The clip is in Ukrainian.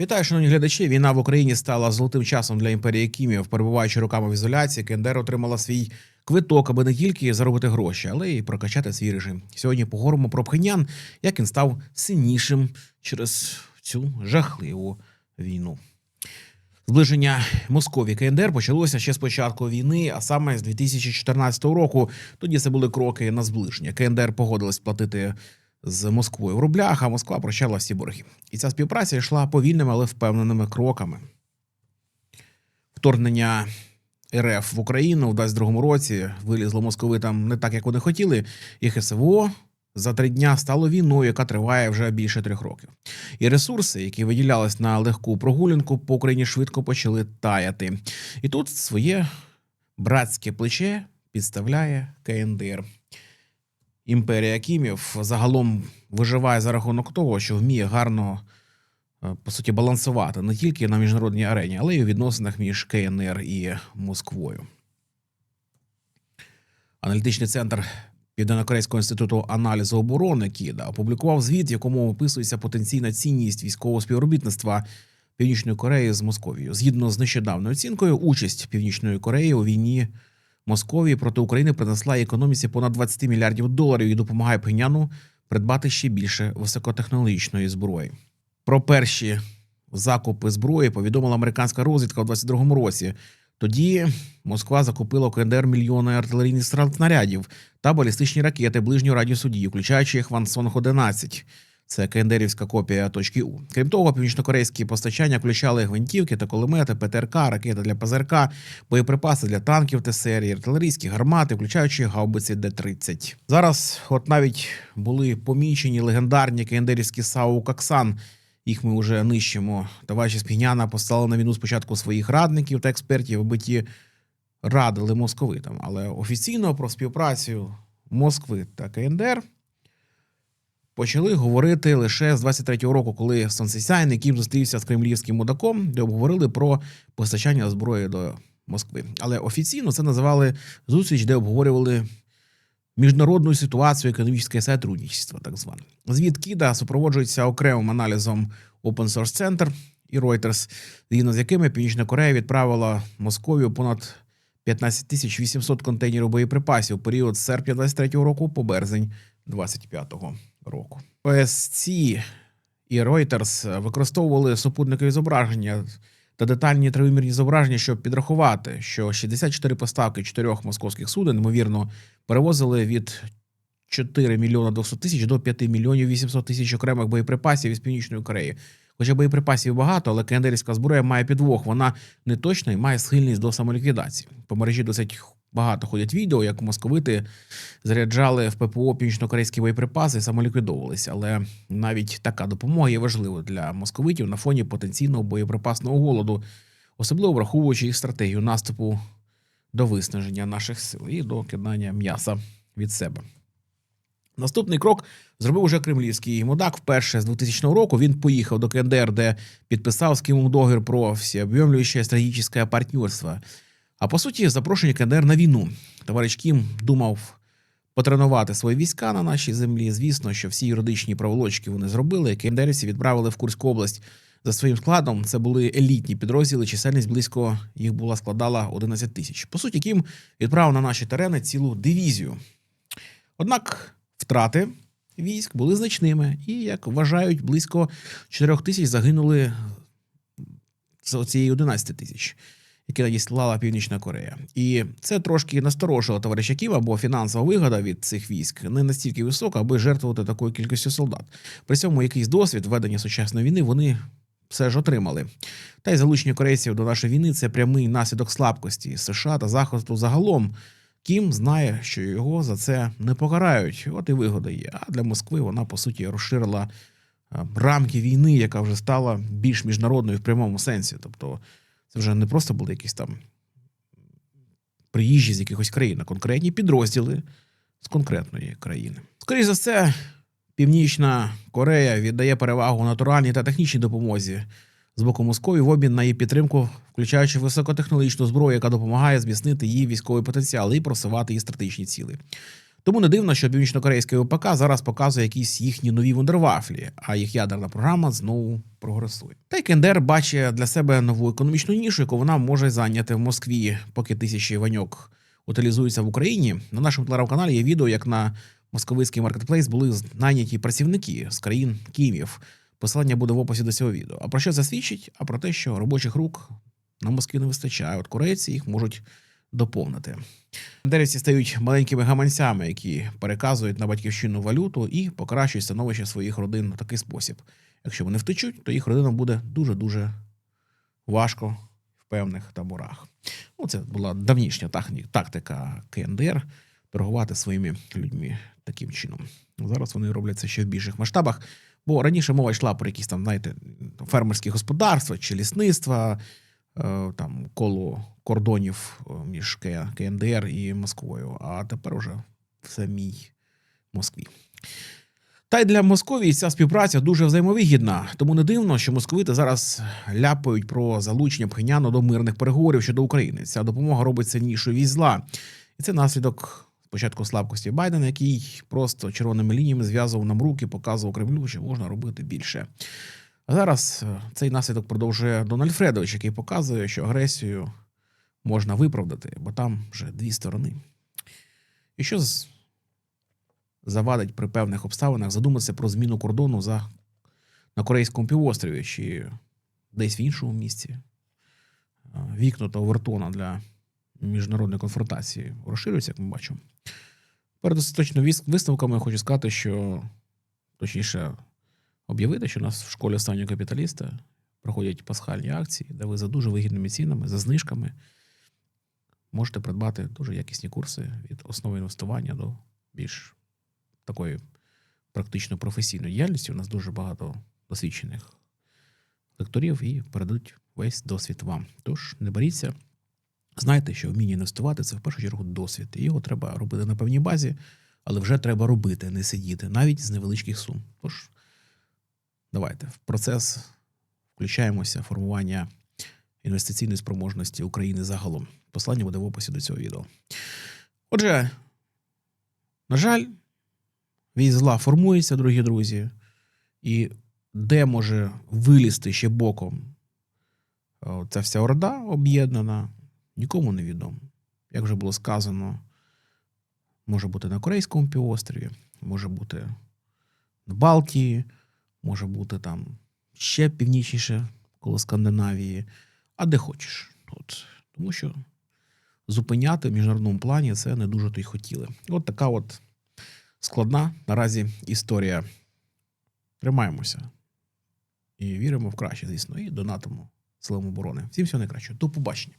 Вітаю, шановні глядачі. Війна в Україні стала золотим часом для імперії Кімів. Перебуваючи роками в ізоляції, Кендер отримала свій квиток, аби не тільки заробити гроші, але й прокачати свій режим. Сьогодні поговоримо про Пхеньян, як він став сильнішим через цю жахливу війну. Зближення Московії КНДР почалося ще з початку війни, а саме з 2014 року. Тоді це були кроки на зближення. КНДР погодилась платити з Москвою в рублях, а Москва прощала всі борги. І ця співпраця йшла повільними, але впевненими кроками. Вторгнення РФ в Україну в 22-му році вилізло московитам не так, як вони хотіли, і ХСВО за три дня стало війною, яка триває вже більше трьох років. І ресурси, які виділялись на легку прогулянку по Україні, швидко почали таяти. І тут своє братське плече підставляє КНДР. Імперія Кімів загалом виживає за рахунок того, що вміє гарно е, по суті балансувати не тільки на міжнародній арені, але й у відносинах між КНР і Москвою. Аналітичний центр Південно-Корейського інституту аналізу оборони Кіда опублікував звіт, в якому описується потенційна цінність військового співробітництва Північної Кореї з Московією. Згідно з нещодавною оцінкою, участь Північної Кореї у війні Московії проти України принесла економіці понад 20 мільярдів доларів і допомагає Пхеняну придбати ще більше високотехнологічної зброї. Про перші закупи зброї повідомила американська розвідка у 22-му році. Тоді Москва закупила у КНДР мільйони артилерійних снарядів та балістичні ракети ближнього радіусу дії, включаючи Хвансонг 11 Це КНДРівська копія точки У. Крім того, північнокорейські постачання включали гвинтівки та кулемети, ПТРК, ракети для ПЗРК, боєприпаси для танків Т-серії, артилерійські гармати, включаючи гаубиці Д-30. Зараз, от навіть були помічені легендарні КНДРівські САУ Каксан. Їх ми вже нищимо. Товариші з Піняна послали на війну спочатку своїх радників та експертів, аби ті радили московитам. Але офіційно про співпрацю Москви та КНДР почали говорити лише з 23-го року, коли Сонсесяйн, який зустрівся з кремлівським мудаком, де обговорили про постачання зброї до Москви. Але офіційно це називали зустріч, де обговорювали міжнародну ситуацію економічне сотрудничество, так зване. Звіт Кіда супроводжується окремим аналізом Open Source Center і Reuters, згідно з якими Північна Корея відправила Московію понад 15 тисяч 800 контейнерів боєприпасів у період з серпня 23-го року по березень 25-го року. ОСЦ і Reuters використовували супутникові зображення та детальні тривимірні зображення, щоб підрахувати, що 64 поставки чотирьох московських суден, ймовірно, перевозили від 4 мільйона 200 тисяч до 5 мільйонів 800 тисяч окремих боєприпасів із Північної Кореї. Хоча боєприпасів багато, але кендерівська зброя має підвох. Вона не точна і має схильність до самоліквідації. По мережі досить багато ходять відео, як московити заряджали в ППО північнокорейські боєприпаси і самоліквідовувалися. Але навіть така допомога є важливою для московитів на фоні потенційного боєприпасного голоду, особливо враховуючи їх стратегію наступу до виснаження наших сил і до кидання м'яса від себе. Наступний крок зробив уже кремлівський мудак. Вперше з 2000 року він поїхав до КНДР, де підписав з Кимом договір про всеобъемлющее стратегічне партнерство. А по суті, запрошення КНДР на війну. Товариш Кім думав потренувати свої війська на нашій землі. Звісно, що всі юридичні проволочки вони зробили. КНДРівці відправили в Курську область за своїм складом. Це були елітні підрозділи. Чисельність близько їх була складала 11 тисяч. По суті, Кім відправив на наші терени цілу дивізію. Однак втрати військ були значними, і, як вважають, близько 4 тисяч загинули з цієї 11 тисяч, які надіслала Північна Корея. І це трошки насторожило товариша Кіма, бо фінансова вигода від цих військ не настільки висока, аби жертвувати такою кількістю солдат. При цьому якийсь досвід ведення сучасної війни вони все ж отримали. Та й залучення корейців до нашої війни це прямий наслідок слабкості США та Заходу загалом. Кім знає, що його за це не покарають. От і вигода є. А для Москви вона по суті розширила е, рамки війни, яка вже стала більш міжнародною в прямому сенсі. Тобто, це вже не просто були якісь там приїжджі з якихось країн, а конкретні підрозділи з конкретної країни. Скоріше за все, Північна Корея віддає перевагу натуральній та технічній допомозі з боку Московії в обмін на її підтримку, включаючи високотехнологічну зброю, яка допомагає зміцнити її військовий потенціал і просувати її стратегічні цілі. Тому не дивно, що північнокорейське ОПК зараз показує якісь їхні нові вундервафлі, а їх ядерна програма знову прогресує. Та й КНДР бачить для себе нову економічну нішу, яку вона може зайняти в Москві, поки тисячі ваньок утилізуються в Україні. На нашому телеграм-каналі є відео, як на московицький маркетплейс були найняті працівники з країн Київ. Посилання буде в описі до цього відео. А про що це свідчить? А про те, що робочих рук на Москві не вистачає. От корейці їх можуть доповнити. Деревці стають маленькими гаманцями, які переказують на батьківщину валюту і покращують становище своїх родин в такий спосіб. Якщо вони втечуть, то їх родинам буде дуже дуже важко в певних таборах. Ну, це була давнішня тактика КНДР торгувати своїми людьми таким чином. Зараз вони роблять це ще в більших масштабах. Бо раніше мова йшла про якісь там, знаєте, фермерські господарства чи лісництва, там коло кордонів е, між КНДР і Москвою. А тепер уже в самій Москві. Та й для Московії ця співпраця дуже взаємовигідна. Тому не дивно, що московити зараз ляпають про залучення Пхеняну до мирних переговорів щодо України. Ця допомога робить сильнішою від зла. І це наслідок спочатку слабкості Байдена, який просто червоними лініями зв'язував нам руки, показував Кремлю, що можна робити більше. Зараз е, цей наслідок продовжує Дональд Фредович, який показує, що агресію можна виправдати, бо там вже дві сторони. І що завадить при певних обставинах задуматися про зміну кордону за, на Корейському півострові чи десь в іншому місці. Вікно та овертона для міжнародної конфронтації розширюються, як ми бачимо. Перед остаточно висновками я хочу сказати, що точніше об'явити, що у нас в школі останнього капіталіста проходять пасхальні акції, де ви за дуже вигідними цінами, за знижками можете придбати дуже якісні курси від основи інвестування до більш такої практично професійної діяльності. У нас дуже багато досвідчених лекторів і передадуть весь досвід вам. Тож не боріться. Знайте, що вміння інвестувати це в першу чергу досвід. І його треба робити на певній базі, але вже треба робити, не сидіти, навіть з невеличких сум. Тож давайте в процес включаємося формування інвестиційної спроможності України загалом. Послання буде в описі до цього відео. Отже, на жаль, зла формується, дорогі друзі, і де може вилізти ще боком е, ця вся орда об'єднана, нікому не відомо. Як вже було сказано, може бути на Корейському півострові, може бути в Балтії, може бути там ще північніше, коло Скандинавії, а де хочеш. От. Тому що зупиняти в міжнародному плані це не дуже то й хотіли. От така от складна наразі історія. Тримаємося і віримо в краще, звісно, і донатимо силам оборони. Всім всього найкращого. До побачення.